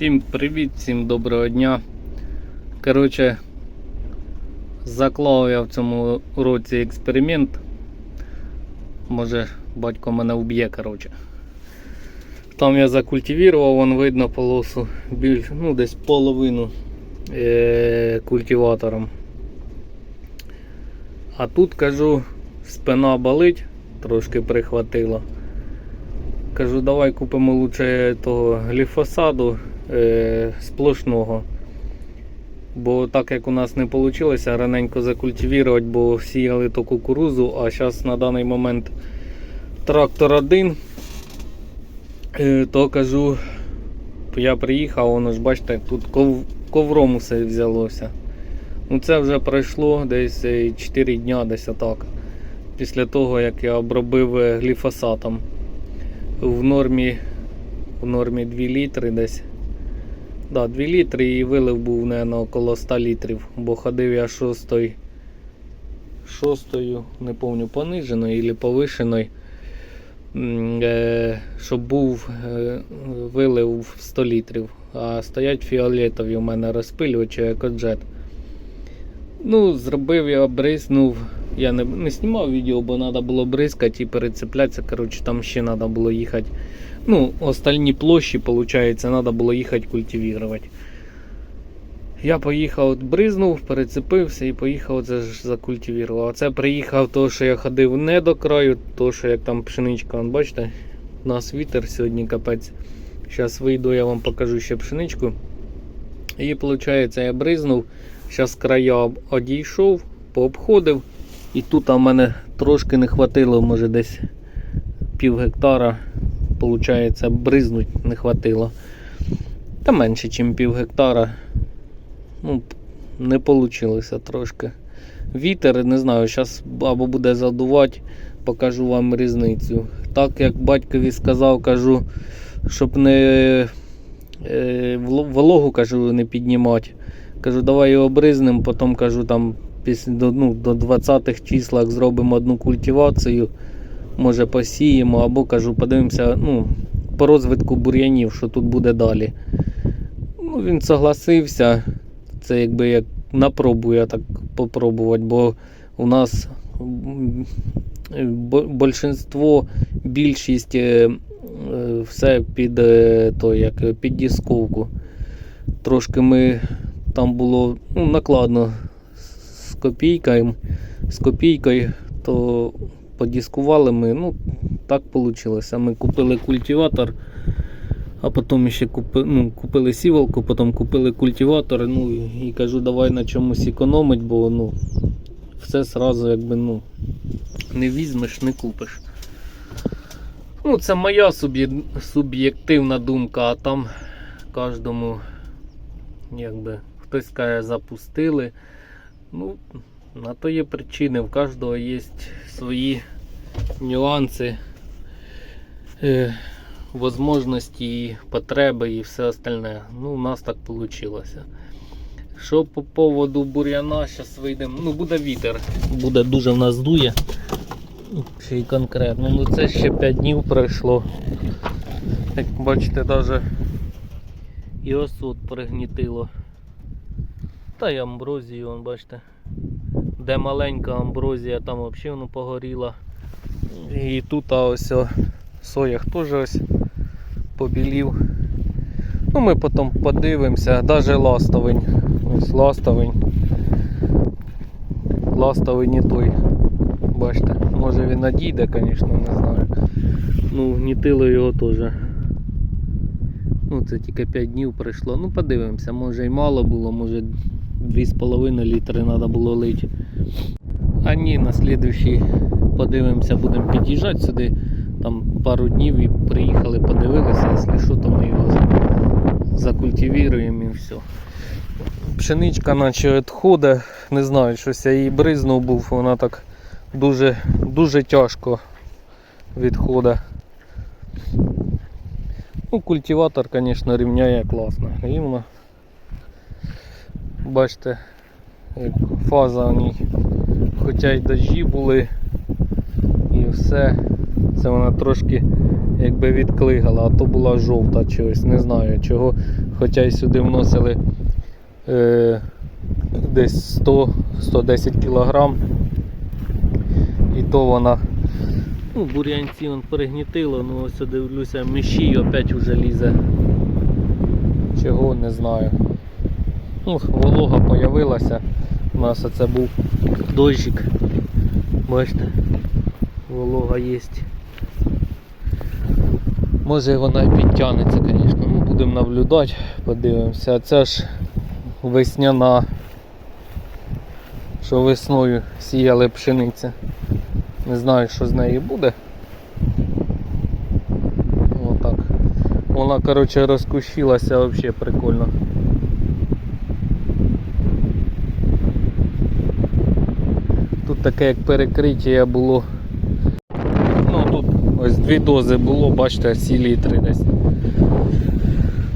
Всім привіт, всім доброго дня. Коротше, заклав я в цьому році експеримент. Може, батько мене вб'є, коротше. Там я закультивував, вон видно полосу, більш, ну десь половину е- культиватором. А тут кажу, спина болить, трошки прихватило. Кажу, давай купимо лучше того гліфосаду е, сплошного. Бо так як у нас не вийшло раненько закультивувати, бо сіяли то кукурузу, а зараз на даний момент трактор один, е, то кажу, я приїхав, воно ж бачите, тут ков, ковром усе взялося. Ну це вже пройшло десь е, 4 дня, десь отак. Після того, як я обробив е, гліфосатом в нормі, в нормі 2 літри десь. Да, 2 літри і вилив був не около 100 літрів, бо ходив я шостою, шостою, не пам'ятаю, пониженою або повишеною, е, щоб був е, вилив 100 літрів. А стоять фіолетові у мене розпилювачі екоджет. Ну, зробив я, бризнув. Я не, не знімав відео, бо треба було бризкати і перецеплятися. Коротше, там ще треба було їхати. Ну, остальні площі, виходить, треба було їхати культивувати. Я поїхав, бризнув, перецепився і поїхав це закультивував. А це приїхав, то, що я ходив не до краю, то що як там пшеничка, вон, бачите, у нас вітер сьогодні капець. Зараз вийду, я вам покажу ще пшеничку. І виходить, я бризнув. Зараз края одійшов, пообходив. І тут у мене трошки не хватило, може десь пів гектара. Получається, бризнуть не хватило. Та менше, ніж пів гектара. Ну, не вийшло трошки. Вітер, не знаю, зараз або буде задувати, покажу вам різницю. Так як батькові сказав, кажу, щоб не е, вологу кажу, не піднімати. Кажу, давай його бризнем, потім кажу, там після ну, до 20-х числах зробимо одну культивацію, може посіємо, або кажу, подивимося ну, по розвитку бур'янів, що тут буде далі. Ну, він согласився. Це якби як на пробу я так попробувати, бо у нас большинство, більшість е, все під, е, то, як, під дісковку. Трошки ми там було ну, накладно з копійкою, з копійкою, то подіскували ми. Ну, так вийшло. Ми купили культиватор, а потім ще купи, ну, купили сівалку, потім купили культиватор. Ну і, кажу, давай на чомусь економить, бо ну, все сразу якби ну, не візьмеш, не купиш. Ну, це моя суб'є- суб'єктивна думка, а там кожному якби хтось каже, запустили. Ну, на то є причини, в кожного є свої нюанси, е, возможності, і потреби і все остальне. Ну, у нас так вийшло. Що по поводу бур'яна, зараз вийдемо. Ну, буде вітер. Буде дуже в нас дує. Ще й конкретно. Ну це ще 5 днів пройшло. Як бачите, навіть і осот пригнітило. Та й амброзію, бачите. Де маленька амброзія, там взагалі воно погоріло. І тут а ось о, соях теж ось побілів. Ну ми потім подивимося, навіть ластовень. Ось ластовень. Ластовий не той. Бачите, може він надійде, звісно, не знаю. Ну, гнітило його теж. Ну, це тільки 5 днів пройшло. Ну, подивимося, може і мало було, може 2,5 літри треба було лити. А ні, на слідуючий подивимося, будемо під'їжджати сюди. Там пару днів і приїхали, подивилися, якщо що, то ми його закультивіруємо і все. Пшеничка наче відходить, не знаю, щось я її бризнув був, вона так дуже, дуже тяжко відходить. Ну, культиватор, звісно, рівняє класно. Рівно. Бачите, фаза в ній. Хоча й дощі були і все. Це вона трошки якби відклигала, а то була жовта чогось, не знаю чого. Хоча й сюди вносили е, десь 100-110 кілограм. І то вона. Ну, бур'янці он перегнітило, ну ось дивлюся, міші опять уже лізе. Чого не знаю. Ну, волога появилася. У нас оце був дощик. Бачите, волога є. Може вона і підтягнеться, звісно. Ну, будемо наблюдати, подивимося. Це ж весняна, що весною сіяли пшениця. Не знаю, що з неї буде. Отак. Вона, коротше, розкущилася взагалі прикольно. Таке як перекриття було. Ну тут ось дві дози було, бачите, всі літри десь.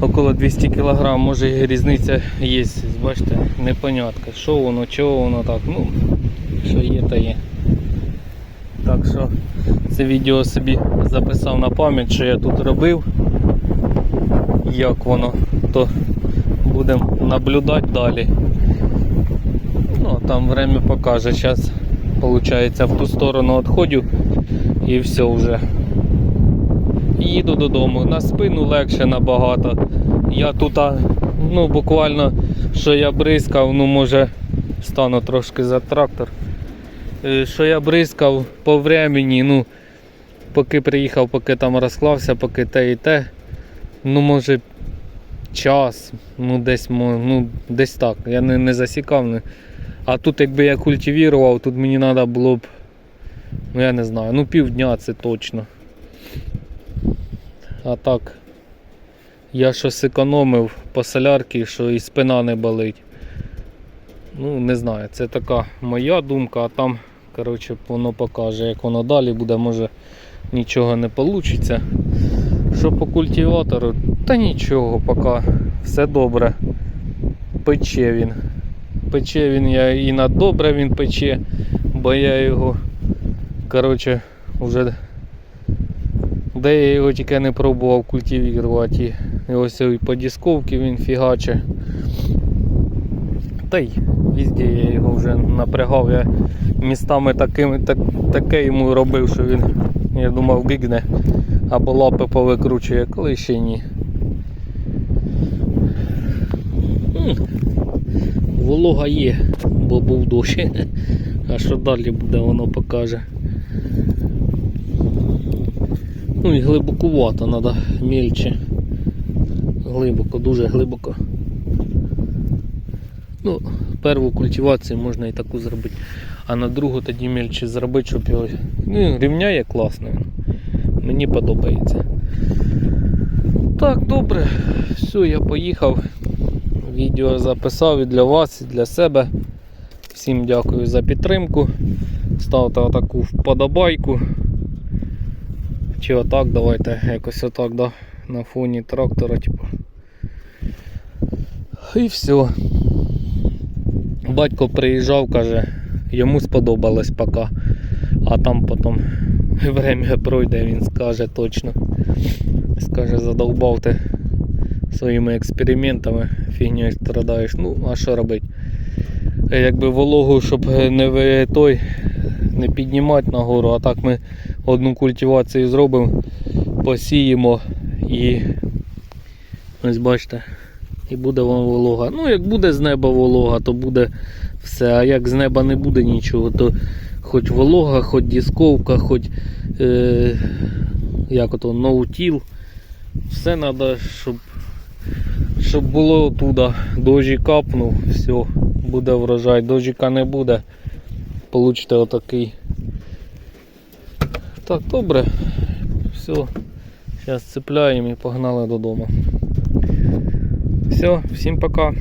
Около 200 кг, може різниця є, бачите, непонятка. Що воно, чого воно так, ну, що є, то є. Так що це відео собі записав на пам'ять, що я тут робив, як воно, то будемо наблюдати далі. Ну, там время покаже. Зараз, виходить, в ту сторону відходю і все вже. Їду додому. На спину легше набагато. Я тут, ну, буквально, що я бризкав, ну може стану трошки за трактор. Е, Що я бризкав по времені, ну, поки приїхав, поки там розклався, поки те і те. Ну, може, час, ну десь ну, десь так. Я не, не засікав. Не. А тут якби я культивував, тут мені треба було б, ну я не знаю, ну півдня це точно. А так, я щось економив по солярці, що і спина не болить. Ну, не знаю, це така моя думка, а там, коротше, воно покаже, як воно далі буде, може нічого не вийде. Що по культиватору, та нічого, поки все добре. Пече він. Пече він я і на добре він пече, бо я його, коротше, вже де я його тільки не пробував культивувати. І ось і по дисковці він фігаче. Та й везде я його вже напрягав. Я містами такими, так, таке йому робив, що він, я думав, гигне або лапи повикручує, коли ще ні. Волога є, бо був дощ. А що далі буде, воно покаже. Ну і глибокувато, треба мільче. Глибоко, дуже глибоко. Ну, перву культивацію можна і таку зробити. А на другу тоді мільче зробити, щоб його. Ну, рівняє класно. Мені подобається. Так, добре. Все, я поїхав. Відео записав і для вас, і для себе. Всім дякую за підтримку. Ставте отаку вподобайку. Чи отак, давайте якось отак, да, на фоні трактора, типу. І все. Батько приїжджав, каже, йому сподобалось поки. А там потім время пройде, він скаже точно. Скаже, задовбав ти своїми експериментами, фігньою страдаєш. Ну, а що робити? Якби вологу, щоб не ви той не піднімати нагору, а так ми одну культивацію зробимо, посіємо і ось бачите, і буде вам волога. Ну, як буде з неба волога, то буде все. А як з неба не буде нічого, то хоч волога, хоч дисковка, хоч е, як ото ноутіл. Все треба, щоб, щоб було туди. Дожі капнув, все, буде врожай. Дожіка не буде. Получите отакий. Так, добре. Все. Зараз цепляємо і погнали додому. Все, всім пока.